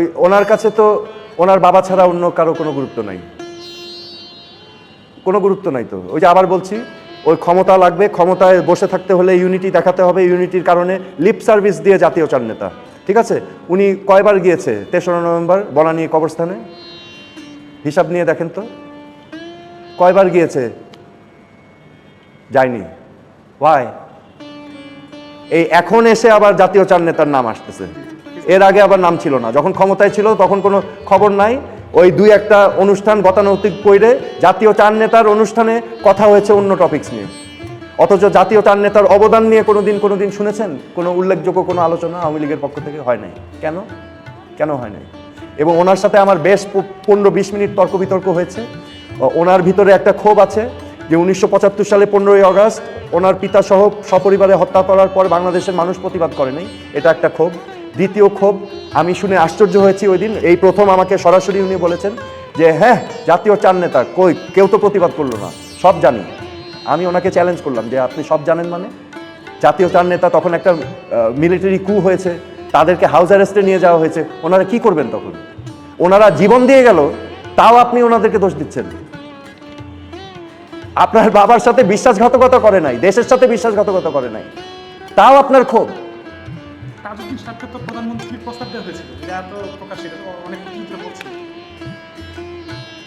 ওই ওনার কাছে তো ওনার বাবা ছাড়া অন্য কারও কোনো গুরুত্ব নাই। কোনো গুরুত্ব নাই তো। ওই যে আবার বলছি, ওই ক্ষমতা লাগবে, ক্ষমতায় বসে থাকতে হলে ইউনিটি দেখাতে হবে ইউনিটির কারণে লিপ সার্ভিস দিয়ে জাতীয় চার নেতা। ঠিক আছে? উনি কয়বার গিয়েছে? তেসরা নভেম্বর, বনানী কবরস্থানে? হিসাব নিয়ে দেখেন তো। কয়বার গিয়েছে? যায়নি। ওয়াই এই এখন এসে আবার জাতীয় চার নেতার নাম আসতেছে। এর আগে আবার নাম ছিল না। যখন ক্ষমতায় ছিল, তখন কোনো খবর নাই। ওই দুই একটা অনুষ্ঠান গতানৈতিক কইরে জাতীয় চার নেতার অনুষ্ঠানে কথা হয়েছে অন্য টপিক্স নিয়ে। অথচ জাতীয় চার নেতার অবদান নিয়ে কোনোদিন কোনোদিন শুনেছেন? কোনো উল্লেখযোগ্য কোনো আলোচনা আওয়ামী লীগের পক্ষ থেকে হয় নাই। কেন? কেন হয় নাই? এবং ওনার সাথে আমার বেশ পনেরো বিশ মিনিট তর্ক বিতর্ক হয়েছে। ওনার ভিতরে একটা ক্ষোভ আছে যে উনিশশো পঁচাত্তর সালে পনেরোই আগস্ট ওনার পিতা সহ সপরিবারে হত্যা করার পর বাংলাদেশের মানুষ প্রতিবাদ করেনি এটা একটা ক্ষোভ। দ্বিতীয় ক্ষোভ। আমি শুনে আশ্চর্য হয়েছি ওই দিন। এই প্রথম আমাকে সরাসরি উনি বলেছেন যে হ্যাঁ জাতীয় চার নেতা, কই? কেউ তো প্রতিবাদ করল না। সব জানি। আমি ওনাকে চ্যালেঞ্জ করলাম যে, আপনি সব জানেন মানে? জাতীয় চার নেতা তখন একটা মিলিটারি কু হয়েছে। তাদেরকে হাউস অ্যারেস্টে নিয়ে যাওয়া হয়েছে। ওনারা কি করবেন তখন? ওনারা জীবন দিয়ে গেল, তাও আপনি ওনাদেরকে দোষ দিচ্ছেন। আপনার বাবার সাথে বিশ্বাসঘাতকতা করে নাই, দেশের সাথে বিশ্বাসঘাতকতা করে নাই। তাও আপনার ক্ষোভ। তাজউদ্দিন সাহেবকে তো প্রধানমন্ত্রী প্রস্তাব দেওয়া হয়েছিল। এটা তো প্রকাশ্যে এটা তো অনেক চিন্তা করছে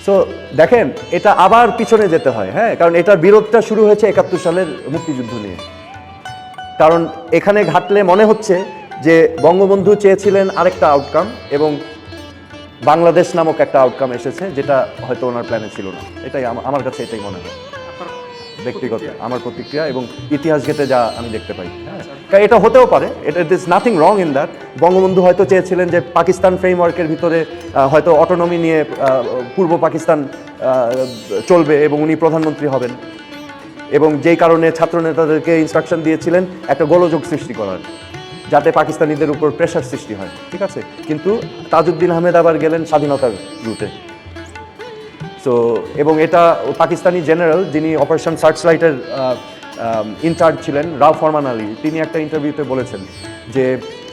সো দেখেন, এটা আবার পিছনে যেতে হয় হ্যাঁ? কারণ এটার বিরোধটা শুরু হয়েছে একাত্তর সালের মুক্তিযুদ্ধ নিয়ে। কারণ এখানে ঘাটলে মনে হচ্ছে যে বঙ্গবন্ধু চেয়েছিলেন আরেকটা আউটকাম এবং বাংলাদেশ নামক একটা আউটকাম এসেছে, যেটা হয়তো ওনার প্ল্যানে ছিল না। এটাই আমার কাছে এটাই মনে হয়। ব্যক্তিগত, আমার প্রতিক্রিয়া এবং ইতিহাস ঘেটে যা আমি দেখতে পাই। হ্যাঁ এটা হতেও পারে, এটা is nothing wrong in that Bangabandhu হয়তো চেয়েছিলেন যে পাকিস্তান ফ্রেমওয়ার্কের ভিতরে হয়তো অটোনমি নিয়ে পূর্ব পাকিস্তান চলবে এবং উনি প্রধানমন্ত্রী হবেন। এবং যেই কারণে ছাত্র নেতাদেরকে ইনস্ট্রাকশন দিয়েছিলেন, একটা গোলযোগ সৃষ্টি করার, যাতে পাকিস্তানিদের উপর প্রেশার সৃষ্টি হয়। ঠিক আছে? কিন্তু তাজউদ্দিন আহমেদ আবার গেলেন স্বাধীনতার রুটে সো এবং এটা পাকিস্তানি জেনারেল যিনি অপারেশন সার্চ লাইটের ইনচার্জ ছিলেন, রাও ফরমান আলী, তিনি একটা ইন্টারভিউতে বলেছেন যে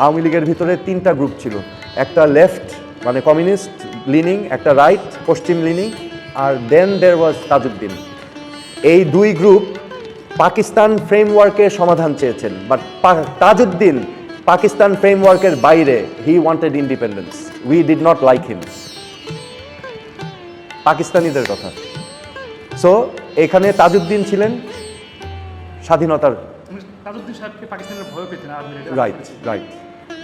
আওয়ামী লীগের ভিতরে তিনটা গ্রুপ ছিল। একটা লেফট মানে কমিউনিস্ট লিনিং একটা রাইট পশ্চিম লিনিং আর দেন দের ওয়াজ তাজউদ্দিন। এই দুই গ্রুপ পাকিস্তান ফ্রেমওয়ার্কের সমাধান চেয়েছেন বাট তাজউদ্দিন পাকিস্তান ফ্রেমওয়ার্কের বাইরে he wanted independence we did not like him পাকিস্তানিদের কথা। সো এখানে তাজউদ্দিন ছিলেন স্বাধীনতার রাইট রাইট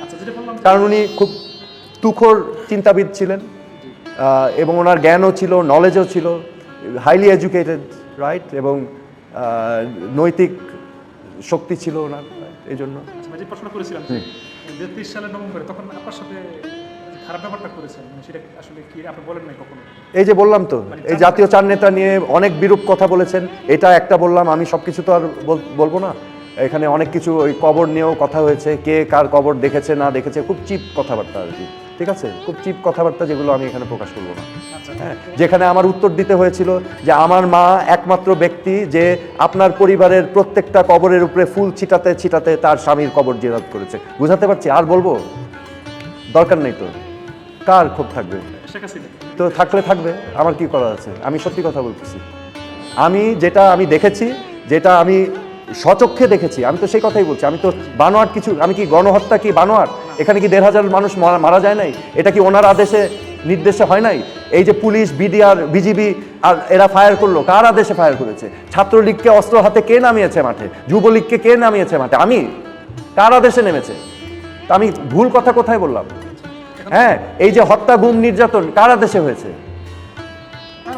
আচ্ছা যে- কারণ উনি খুব তুখোর চিন্তাবিদ ছিলেন এবং ওনার জ্ঞানও ছিল নলেজও ছিল হাইলি এডুকেটেড রাইট এবং নৈতিক শক্তি ছিল ওনার এই জন্য। আচ্ছা, প্রশ্ন করেছিলাম তেত্রিশ সালের নভেম্বরে তখন আপনার সাথে খারাপ ব্যাপারটা করেছেন মানে সেটা আসলে কি আপনি বলেন নাই কখনো? এই যে বললাম তো এই জাতীয় চার নেতা নিয়ে অনেক বিরূপ কথা বলেছেন এটা একটা বললাম আমি সব কিছু তো আর বল- বলব না। এখানে অনেক কিছু ওই কবর নিয়েও কথা হয়েছে কে কার কবর দেখেছে না দেখেছে খুব চিপ কথাবার্তা আর কি ঠিক আছে? খুব চিপ কথাবার্তা যেগুলো আমি এখানে প্রকাশ করব না। আচ্ছা। হ্যাঁ, যেখানে আমার উত্তর দিতে হয়েছিল যে আমার মা একমাত্র ব্যক্তি যে আপনার পরিবারের প্রত্যেকটা কবরের উপরে ফুল ছিটাতে ছিটাতে তার স্বামীর কবর জিরাত করেছে। বুঝাতে পারছি? আর বলব? দরকার নেই তো। কার ক্ষোভ থাকবে? তো থাকলে থাকবে আমার কি করার আছে? আমি সত্যি কথা বলতেছি। আমি যেটা আমি দেখেছি যেটা আমি সচক্ষে দেখেছি আমি তো সেই কথাই বলছি আমি তো বানোয়ার কিছু আমি কি গণহত্যা কি বানোয়ার এখানে কি দেড় হাজার মানুষ মারা- মারা যায় নাই? এটা কি ওনার আদেশে নির্দেশে হয় নাই? এই যে পুলিশ বিডিআর বিজিবি আর এরা ফায়ার করল কার আদেশে ফায়ার করেছে? ছাত্রলীগকে অস্ত্র হাতে কে নামিয়েছে মাঠে? যুবলীগকে কে নামিয়েছে মাঠে? আমি? কার আদেশে নেমেছে? তা আমি ভুল কথা কোথায় বললাম? হ্যাঁ এই যে হত্যা গুম নির্যাতন কার আদেশে হয়েছে?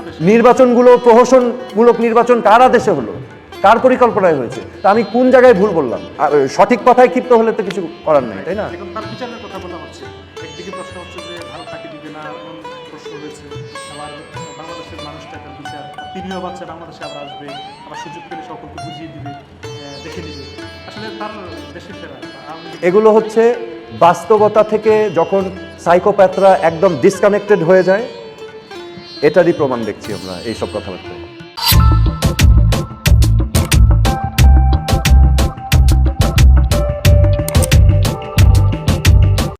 দেশে নির্বাচনগুলো প্রহসনমূলক নির্বাচন কার আদেশে হলো? কার পরিকল্পনায় হয়েছে? তা আমি কোন জায়গায় ভুল বললাম? সঠিক কথায় ক্ষিপ্ত হলে তো কিছু করার নেই তাই না? তার বিচারের কথা বলা হচ্ছে। একদিকে প্রশ্ন হচ্ছে যে ভারত তাকে দিবে না প্রশ্ন হয়েছে। আবার বাংলাদেশের মানুষটা একটা বিচার তিনিও বাচ্চা বাংলাদেশে আবার আসবে আবার সুযোগ পেলে সকলকে বুঝিয়ে দিবে দেখে দিবে আসলে তার দেশে ফেরা বা আওয়ামী লীগ এগুলো হচ্ছে বাস্তবতা থেকে যখন সাইকোপ্যাথরা একদম ডিসকানেক্টেড হয়ে যায়। এটারই প্রমাণ দেখছি আমরা এইসব কথাবার্তায়।